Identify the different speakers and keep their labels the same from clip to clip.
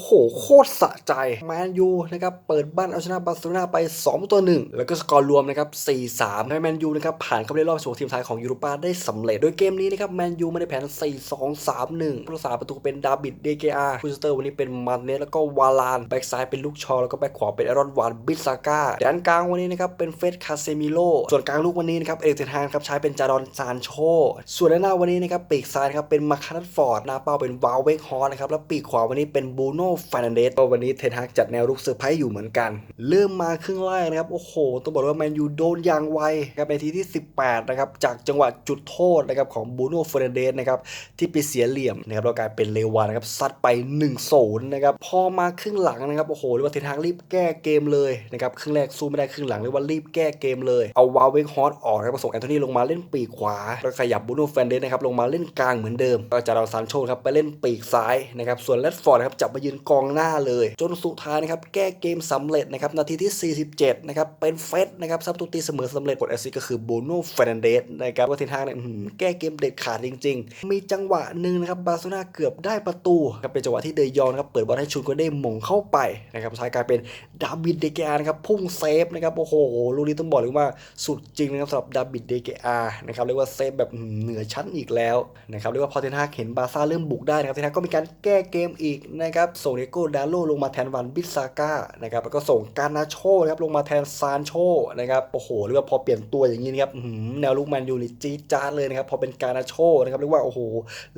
Speaker 1: โห โคตรสะใจแมนยูนะครับเปิดบ้านเอาชนะบาร์เซโลนาไป 2 ตัว 1 แล้วก็สกอร์รวมนะครับ 4-3ให้แมนยูนะครับผ่านเข้าไปในรอบ16ทีมไทายของยูโรปาได้สำเร็จ โดยเกมนี้นะครับแมนยูไม่ได้แผน 4-2-3-1 ผู้รักษาประตูเป็นดาบิดเดเกอาผู้สเตอร์วันนี้เป็นมันเนสแล้วก็วาลาน แบ็กซ้ายเป็นลูกชอ แล้วก็แบ็กขวาเป็นอารอนวานบิสซาก้าแดนกลางวันนี้นะครับเป็นเฟสคาเซมิโลส่วนกลางลูกวันนี้นะครับเอกเทนฮางครับใช้เป็นจารอนซานโช ส่วนด้านหน้าวันนี้นะครับปีกซ้ายนะครับเป็นมาคานัตฟอร์ดหน้าเป้าเป็นวาลเวกฮอร์นะครับแล้วปีกขวาวันนี้เป็นบูโนฟานันเดสก็วันนี้เทนฮากจัดแนวรุกเซอร์ไพรส์อยู่เหมือนกัน เริ่มมาครึ่งแรกนะครับ โอ้โห ต้องบอกว่าแมนยูโดนยางไวครับในทีที่ 18 นะครับ จากจังหวะจุดโทษนะครับของบูโน่ฟานันเดสนะครับ ที่ไปเสียเหลี่ยมนะครับแล้วกลายเป็นเลวานนะครับซัดไป1-0นนะครับ พอมาครึ่งหลังนะครับ โอ้โหเรียกว่าเทนฮากรีบแก้เกมเลยนะครับครึ่งแรกสู้ไม่ได้ครึ่งหลังเรียกว่ารีบแก้เกมเลยเอาวาลเวกฮอร์ออกนะครับส่งแอนโทนีลงมาเล่นปีกขวาแล้วขยับบูโน่ฟานันเดสนะครับลงมาเล่นกลางเหมือนเดิมก็จะเราซานโชครับไปเล่นปีกซ้ายนะครับส่วนเลดฟอร์ดนะครับจับมายืนกองหน้าเลย จนสุดท้ายนะครับแก้เกมสำเร็จนะครับนาทีที่ 47 นะครับ เป็นเฟสนะครับซับตูตีเสมอสำเร็จกดแอสซิก็คือโบโน่เฟรนเดสนะครับว่าเทนฮากเนี่ยแก้เกมเด็ดขาดจริง ๆ มีจังหวะหนึ่งนะครับบาร์เซโลนาเกือบได้ประตูครับเป็นจังหวะที่เดยองนะครับเปิดบอลให้ชุนก็ได้มงเข้าไปนะครับท้ายกลายเป็นดาวิดเดเกอานะครับพุ่งเซฟนะครับโอ้โหลูกนี้ต้องบอกเลยว่าสุดจริงนะครับสำหรับดาวิดเดเกอานะครับเรียกว่าเซฟแบบเหนือชั้นอีกแล้วนะครับเรียกว่าพอเทนฮากเห็นบาซ่าเริ่มบุกได้นะครับเทนฮากก็มีการแก้เกมอีกนะครับส่งเดโก้ดาโลลงมาแทนวันบิสซาก้านะครับแล้วก็ส่งการนาโชนะครับลงมาแทนซานโชนะครับโอ้โหเรียกว่าพอเปลี่ยนตัวอย่างนี้นะครับแนวลุกแมนยูนี่จี๊ดจ้าเลยนะครับพอเป็นการนาโชนะครับเรียกว่าโอ้โห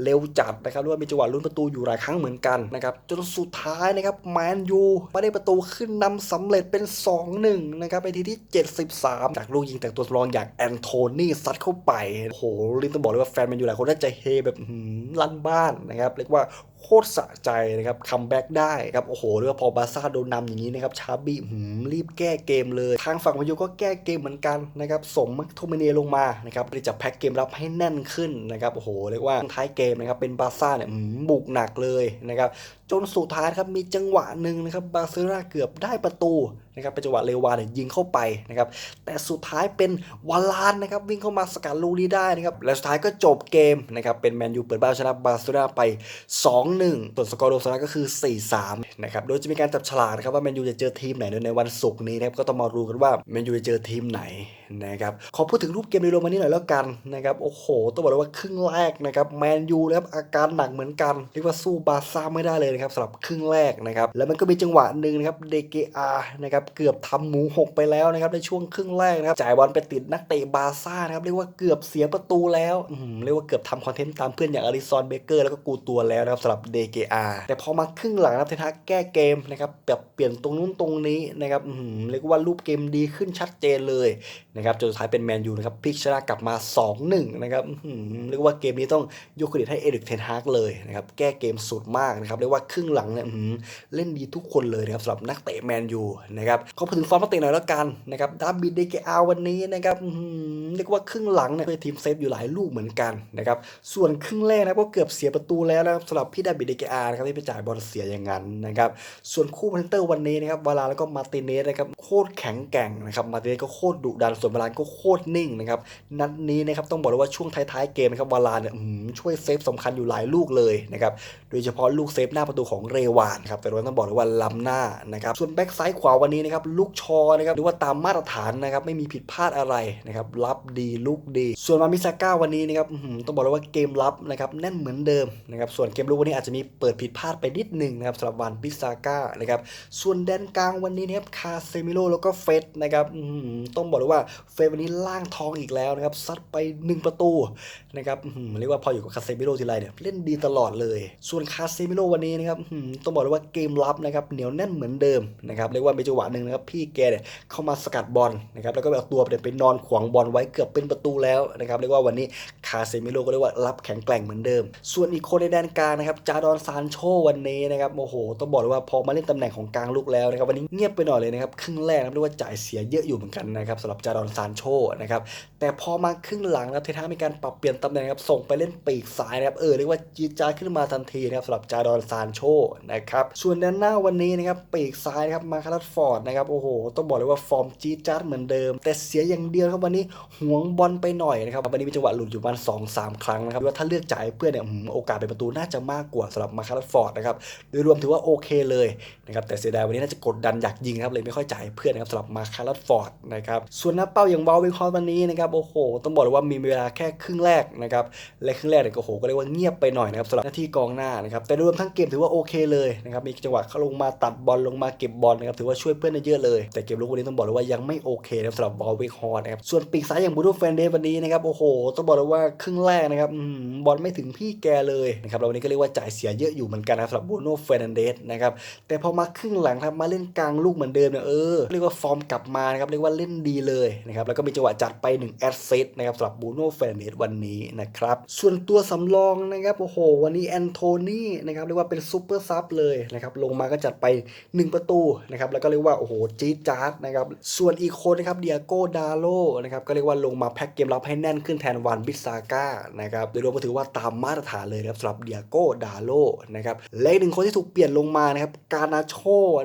Speaker 1: เร็วจัดนะครับเรียกว่ามีจังหวะลุ้นประตูอยู่หลายครั้งเหมือนกันนะครับจนสุดท้ายนะครับแมนยูมาได้ประตูขึ้นนำสำเร็จเป็น 2-1นะครับไปทีที่ 73 จากลูกยิงแต่ตัวสำรองอย่างแอนโทนีซัดเข้าไปโอ้โหลินต้องบอกเลยว่าแฟนแมนยูหลายคนน่าจะเฮแบบลั่นบ้านนะครับเรียกว่า โคตรสะใจนะครับคัมแบ็กได้ครับโอ้โหเรียกว่าพอบาซ่าโดนนำอย่างนี้นะครับชาบีหืมรีบแก้เกมเลย ทางฝั่งมายูก็แก้เกมเหมือนกันนะครับส่งมักโทมิเนลงมานะครับเพื่อจะแพ็กเกมรับให้แน่นขึ้นนะครับโอ้โหเรียกว่าท้ายเกมนะครับเป็นบาซ่าเนี่ยหืมบุกหนักเลยนะครับ จนสุดท้ายครับมีจังหวะหนึ่งนะครับบาร์เซโลนาเกือบได้ประตูนะครับเป็นจังหวะเลวานเนี่ยยิงเข้าไปนะครับแต่สุดท้ายเป็นวาลานนะครับวิ่งเข้ามาสกัดลูกนี้ได้นะครับและสุดท้ายก็จบเกมนะครับเป็นแมนยูเปิดบ้านชนะบาร์เซโลนาไป 2-1ส่วนสกอร์รวมชนะก็คือ 4-3นะครับโดยจะมีการจับฉลากนะครับว่าแมนยูจะเจอทีมไหนในวันศุกร์นี้นะครับก็ต้องมารู้กันว่าแมนยูจะเจอทีมไหนนะครับขอพูดถึงรูปเกมในรวมวันนี้หน่อยแล้วกันนะครับโอ้โหต้องบอกเลยว่าครึ่งแรกนะครับแมนยูนะครับอาการหนักเหมือนกันเรียกว่าสู้บาร์ซ่าไม่ได้เลยนะครับสำหรับครึ่งแรกนะครับแล้วมันก็มีจังหวะหนึ่งนะครับเดเกอานะครับเกือบทำหมูหกไปแล้วนะครับในช่วงครึ่งแรกนะครับจ่ายบอลไปติดนักเตะบาซ่านะครับเรียกว่าเกือบเสียประตูแล้วเรียกว่าเกือบทำคอนเทนต์ตามเพื่อนอย่างอาริซอนเบเกอร์แล้วก็กูตัวแล้วนะครับสำหรับเดเกอาแต่พอมาครึ่งหลังนะครับเทนฮากแก้เกมนะครับแบบเปลี่ยนตรงนู้นตรงนี้นะครับเรียกว่ารูปเกมดีขึ้นชัดเจนเลยนะครับจนสุดท้ายเป็นแมนยูนะครับพลิกชนะกลับมา 2-1 นะครับเรียกว่าเกมนี้ต้องยกเครดิตให้เอริกเทนฮากเลยนะครับแก้เกมสุดมากนะครับเรียกว่าครึ่งหลังเนี่ยเล่นดีทุกคนเลยนะครับสำหรับนักเตะแมนยูนะครับเขาพูดถึงฟอร์มนักเตะหน่อยแล้วกันนะครับดาร์บิดเดเกอาวันนี้นะครับเรียกว่าครึ่งหลังเนี่ยเป็นทีมเซฟอยู่หลายลูกเหมือนกันนะครับส่วนครึ่งแรกนะครับก็เกือบเสียประตูแล้วนะครับสำหรับพี่ดาร์บิดเดเกอานะครับที่ไปจ่ายบอลเสียอย่างนั้นนะครับส่วนคู่พนเตอร์วันนี้นะครับวาลาแล้วก็มาร์ติเนสนะครับโคตรแข็งแกร่งนะครับมาร์ติเนสก็โคตรดุดันส่วนวาลาก็โคตรนิ่งนะครับนัดนี้นะครับต้องบอกเลยว่าช่วงท้ายๆเกมนะครับวาลาเนี่ยช่วยเซฟสำคัญอยู่หลายลูกเลยนะครับโดยเฉพาะลูกเซฟหน้าประตูของเรวานครับแต่เราต้องบอกเลยว่าล้ำหน้านะครับส่วนแบ็กซ้ายขวาวันนี้นะครับลูกชอนะครับหรือว่าตามมาตรฐานนะครับไม่มีผิดพลาดอะไรนะครับรับดีลูกดี ส่วนมามิซาก้าวันนี้นะครับต้องบอกเลยว่าเกมรับนะครับแน่นเหมือนเดิมนะครับส่วนเกมลุกวันนี้อาจจะมีเปิดผิดพลาดไปนิดหนึ่งนะครับสำหรับวันพิซาก้านะครับส่วนแดนกลางวันนี้นะครับคาเซมิโลแล้วก็เฟสนะครับต้องบอกเลยว่าเฟสวันนี้ล่างทองอีกแล้วนะครับซัดไป 1 ประตูนะครับเรียกว่าพออยู่กับคาเซมิโลทีไรเนี่ยเล่นดีตลอดเลย ส่วนคาเซมิโลวันนี้นะครับต้องบอกเลยว่าเกมรับนะครับเหนียวแน่นเหมือนเดิมนะครับเรียกว่ามีจังหวะหนึ่งนะครับพี่แกเนี่ยเข้ามาสกัดบอลนะครับแล้วก็แบบตัวเนี่ยไปนอนขวางบอลไว้เกือบเป็นประตูแล้วนะครับเรียกว่าวันนี้คาเซมิโลก็เรียกว่ารับแข็งแกร่งเหมือนเดิม ส่วนอีกคนในแดนกลางนะครับจาดอนซานโชวันนี้นะครับโอ้โหต้องบอกเลยว่าพอมาเล่นตำแหน่งของกลางลุกแล้วนะครับวันนี้เงียบไปหน่อยเลยนะครับครึ่งแรกนะเรียกว่าจ่ายเสียเยอะอยู่เหมือนกันนะครับสำหรับจาดอนซานโชนะครับแต่พอมาครึ่งหลังนะครับเทนฮามีการปรับเปลี่ยนตำแหน่งครับส่งไปเล่นปีกซ้ายนะครับเออเรียกว่าจีดจาขึ้นมาทันทีนะครับสำหรับจาดอนซานโชนะครับส่วนด้านหน้าวันนี้นะครับปีกซ้ายนะครับมาคารัสฟอร์ดนะครับโอ้โหต้องบอกเลยว่าฟอร์มจี๊ดจ๊าดเหมือนเดิม แต่เสียอย่างเดียวครับวันนี้หวงบอลไปหน่อยนะครับวันนี้มีจังหวะหลุดอยู่ประมาณสองสามครั้งนะครับว่าถ้าเลือกจ่ายเพื่อนเนี่ยโอกาสเป็นประตูน่าจะมากกว่าสำหรับมาคารัสฟอร์ดนะครับโดยรวมถือว่าโอเคเลยนะครับแต่เสียดายวันนี้น่าจะกดดันอยากยิงครับเลยไม่ค่อยจ่ายเพื่อนนะครับสำหรับมาคารัสฟอร์ดนะครับส่วนหน้าเป้าอย่างวอลวิงคอร์วันนี้นะครับโอ้โห ต้องบอกเลยว่ามีเวลาแค่ครึ่งแรกนะครับและครึ่งแรกเนี่ยโอ้โหก็เรียกว่าเงียบไปหน่อยนะครับสำหรับหน้าที่กองหน้านะครับแต่รวมทั้งเกมถือว่าโอเคเลยนะครับมีจังหวะเข้าลงมาตัดบอลลงมาเก็บบอลนะครับถือว่าช่วยเพื่อนได้เยอะเลย แต่เกมลุกวันนี้ต้องบอกเลยว่ายังไม่โอเคนะครับสำหรับวอลเวิงคอร์นะครับส่วนปีกซ้ายอย่างบูโดแฟนเดย์วันนี้นะครับโอ้โหต้องบอกเลยว่าครึ่งแรกนะครับบอลไม่ถึงพี่แกเลยนะครับแล้ววันนี้ก็เรียกว่าจ่ายเสียเยอะอยู่เหมือนกันนะสำหรับบูโน่เฟรนเดสนะครับแต่พอมาครึ่งหลังครับมาเล่นกลางลูกเหมือนเดิมเนี่ยเออเรียกว่าฟอร์มกลับมานะครับเรียกว่าเล่นดีเลยนะครับแล้วก็มีจังหวะจัดไป1แอสเซทนะครับสำหรับบูโน่เฟรนันเดสวันนี้นะครับส่วนตัวสำรองนะครับโอ้โหวันนี้แอนโทนีนะครับเรียกว่าเป็นซูเปอร์ซับเลยนะครับลงมาก็จัดไป 1 ประตูนะครับแล้วก็เรียกว่าโอ้โหจี๊ดจ๊าดนะครับส่วนอีกคนนะครับเดียโก้ดาโลนะครับก็เรียกว่าลงมาแพ็กเกมรับให้แน่นขึ้นแทนวันบิสซาก้านะครับโดยรวมก็ถือว่าตามมาตรฐานเลยนะครับสำหรับเดียโก้ดาโลนะครับและหนึ่งคนที่ถูกเปลี่ยนลงมานะครับกานาโช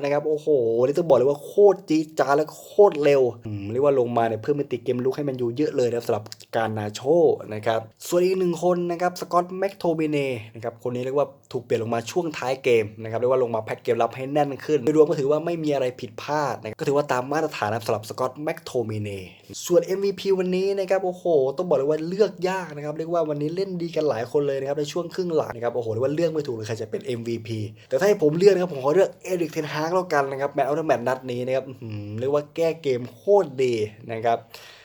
Speaker 1: นะครับโอ้โหนี่ต้องบอกเลยว่าโคตรจี๊ดจ๊าดและโคตรเร็วเรียกว่าลงมาเนี่ยเพิ่มมิติเกมลุกให้มันอยู่เยอะเลยนะครับสำหรับกานาโชนะครับส่วนอีกหนึ่งคนนะครับสกอตแม็กโทเบเน่นะครับคนนี้เรียกว่าถูกเปลี่ยนลงมาช่วงท้ายเกมนะครับเรียกว่าลงมาแพ็กเกมรับให้แน่นขึ้นโดยรวมก็ถือว่าไม่มีอะไรผิดพลาดนะครับก็ถือว่าตามมาตรฐานนะครับสำหรับสกอตแม็กโทมเน่ส่วน MVP วันนี้นะครับโอ้โห ต้องบอกเลยว่าเลือกยากนะครับเรียกว่าวันนี้เล่นดีกันหลายคนเลยนะครับในช่วงครึ่งหลังนะครับโอ้โหเรียกว่าเลือกไม่ถูกเลยใครจะเป็น MVP แต่ถ้าให้ผมเลือกนะครับผมขอเลือกเอริกเทนฮากแล้วกันนะครับแมตช์เอาท์แมตช์นัดนี้นะครับเรียกว่าแก้เกมโคตรดีนะครับ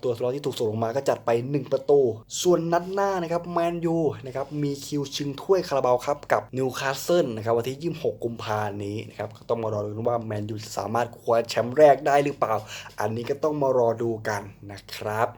Speaker 1: ตัวสล็อตที่ถูกส่งลงมาก็จัดไป 1 ประตู ส่วนนัดหน้านะครับแมนยูนะครับมีคิวชิงถ้วยคาราบาวครับกับนิวคาสเซิลนะครับวันที่ 26 กุมภาพันธ์นี้นะครับก็ต้องมารอดูว่าแมนยูสามารถคว้าแชมป์แรกได้หรือเปล่า อันนี้ก็ต้องมารอดูกันนะครับ